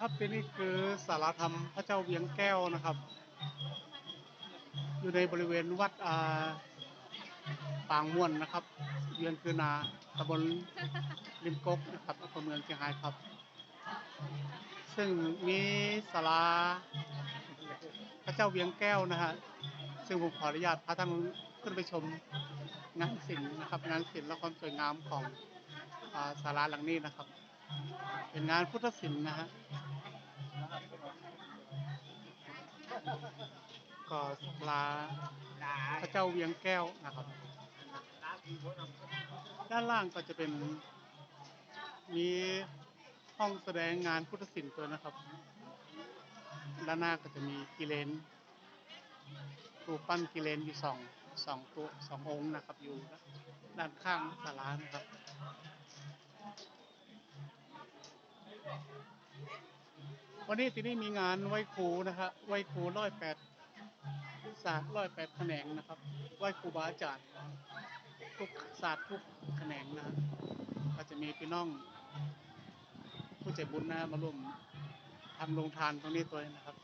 ครับที่นี่คือสารธรรมพระเจ้าเวียงแก้วนะครับ อยู่ในบริเวณวัดอ่าปางม่วนนะครับ เวียงคือนาตำบลริมกกนะครับอำเภอเมืองเชียงรายครับ ซึ่งมีศาลาพระเจ้าเวียงแก้วนะฮะซึ่งผมขออนุญาตพาท่านขึ้นไปชมงานศิลป์นะครับงานศิลป์และความสวยงามของอาศาลาหลังนี้นะครับ เป็นงานพุทธศิลป์นะฮะ ก็ลาพระเจ้าเวียงแก้วนะครับ ด้านล่างก็จะเป็นมีห้องแสดงงานพุทธศิลป์ตัวนะครับ ด้านหน้าก็จะมีกิเลนรูปปั้นกิเลนอยู่สองสองตัวสององค์นะครับ อยู่ด้านข้างศาลานะครับ วันนี้ที่นี่มีงานไหว้ครูนะครับไหว้ครูร้อยแปดศาสตร์ร้อยแปดแขนงนะครับไหว้ครูบาอาจารย์ทุกศาสตร์ทุกแขนงนะฮะก็จะมีพี่น้องผู้ใจบุญนะมาร่วมทำโรงทานตรงนี้ตัวเองนะครับ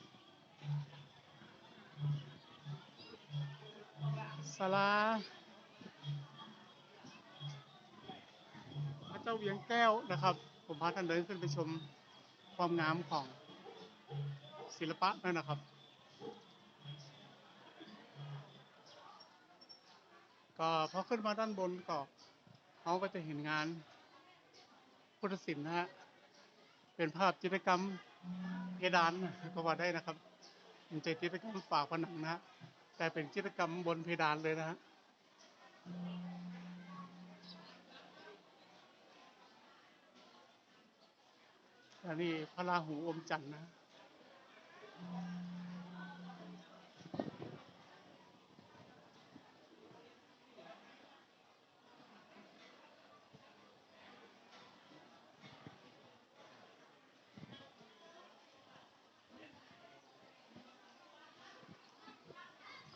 ศาลาพระเจ้าเวียงแก้วนะครับ ผมพาท่านเดินขึ้นไปชมความงามของ ศิลปะนั่นนะครับ ก็พอขึ้นมาด้านบนก็เขาก็จะเห็นงานพุทธศิลป์นะฮะเป็นภาพจิตรกรรมเพดานก็ว่าได้นะครับมันจะจิตรกรรมฝาผนังนะฮะแต่เป็นจิตรกรรมบนเพดานเลยนะฮะอันนี้พระราหูอมจันทร์นะ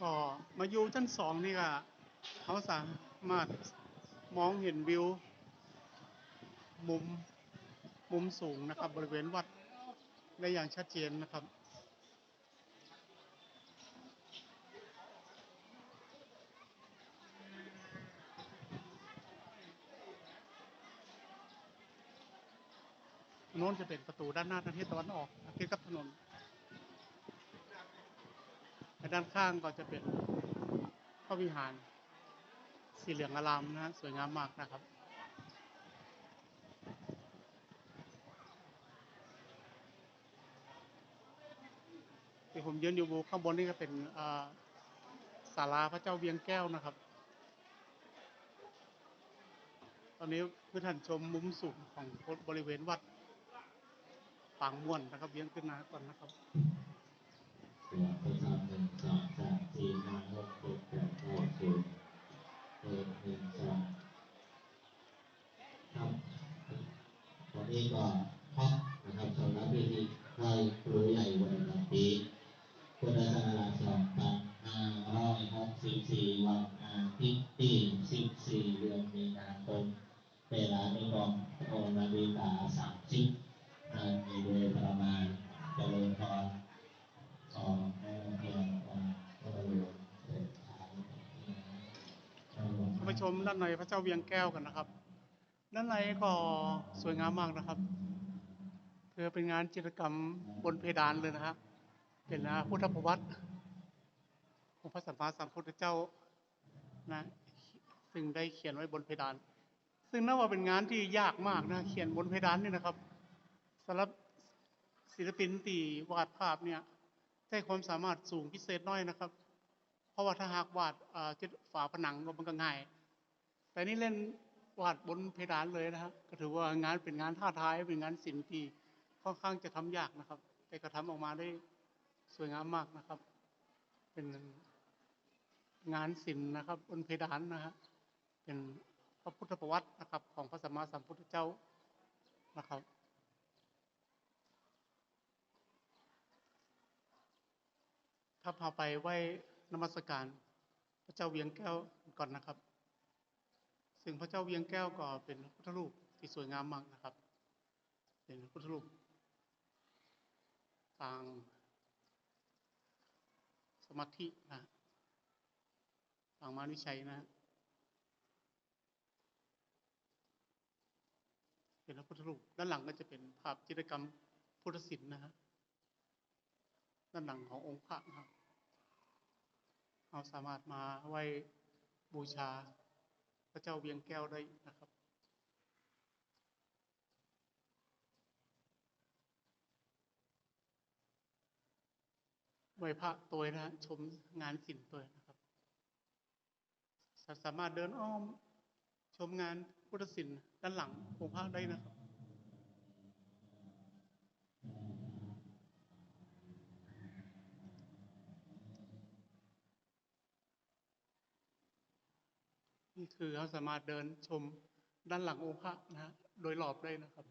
ก็มาอยู่ชั้นสองนี่ก็เขาสามารถมองเห็นวิว มุม มุมสูงนะครับ บริเวณวัดได้อย่างชัดเจนนะครับ โน้นจะเป็นประตูด้านหน้าทางทิศตะวันออกติดกับถนนและด้านข้างก็จะเป็นพระวิหาร สีเหลืองอารามนะฮะสวยงามมากนะครับที่ผมยืนอยู่ข้างบนนี่ก็เป็นศาลาพระเจ้าเวียงแก้วนะครับ ตอนนี้เพื่อท่านชมมุมสูงของบริเวณวัด ปางม่วนนะครับเวียงขึ้นมาก่อนนะครับตัวผู้ทำหนึ่งสองสามสี่ห้าหกเจ็ดแปดเก้าสิบเอ็ดหนึ่งสองครับวันนี้ก็ครบนะครับสำหรับพิธีไหว้ครูใหญ่วันปีพุทธศักราชสองพันห้าร้อยหกสิบสี่วันอาทิตย์ที่สิบสี่เดือนมีนาคมเวลาในกองโอนาฬิกาสามสิบนาทีโดยประมาณเจริญพร สองแม่เพียงองค์พระบรมเสด็จฐาน ไป ชมด้านในพระเจ้าเวียงแก้วกันนะครับ ด้านในก็สวยงามมากนะครับคือเป็นงานจิตรกรรมบนเพดานเลยนะฮะเป็นนะพุทธประวัติของพระสัมมาสัมพุทธเจ้านะซึ่งได้เขียนไว้บนเพดาน ซึ่งนับว่าเป็นงานที่ยากมากนะ เขียนบนเพดานนี่นะครับสำหรับศิลปินตีวาดภาพเนี่ยใช้ความสามารถสูงพิเศษน้อยนะครับ เพราะว่าถ้าหากวาดอ่อจิตฝาผนังก็มันก็ง่าย แต่นี่เล่นวาดบนเพดานเลยนะครับก็ถือว่างานเป็นงานท้าทายเป็นงานศิลป์ที่ค่อนข้างจะทำยากนะครับ แต่ก็ทำออกมาได้สวยงามมากนะครับ เป็นงานศิลป์นะครับ บนเพดานนะฮะเป็นพระพุทธประวัตินะครับ ของพระสัมมาสัมพุทธเจ้านะครับถ้าพาไปไหว้นมัสการ พระเจ้าเวียงแก้วก่อนนะครับ ซึ่งพระเจ้าเวียงแก้วก็เป็นพุทธรูปที่สวยงามมากนะครับ เป็นพุทธรูปทางสมาธินะทางมานิชัยนะ เป็นพระพุทธรูปด้านหลังก็จะเป็นภาพจิตรกรรมพุทธศิลป์นะฮะด้านหลังขององค์พระนะครับเราสามารถมาไหว้บูชา ระเจ้าเวียงแก้วได้นะครับ ไหวพระตัวนะฮะชมงานศิลป์ตัวนะครับสามารถเดินอ้อมชมงานพุทธศิลป์ด้านหลังองค์พระได้นะครับ คือเขาสามารถเดินชมด้านหลังองค์พระนะฮะโดยรอบได้นะครับ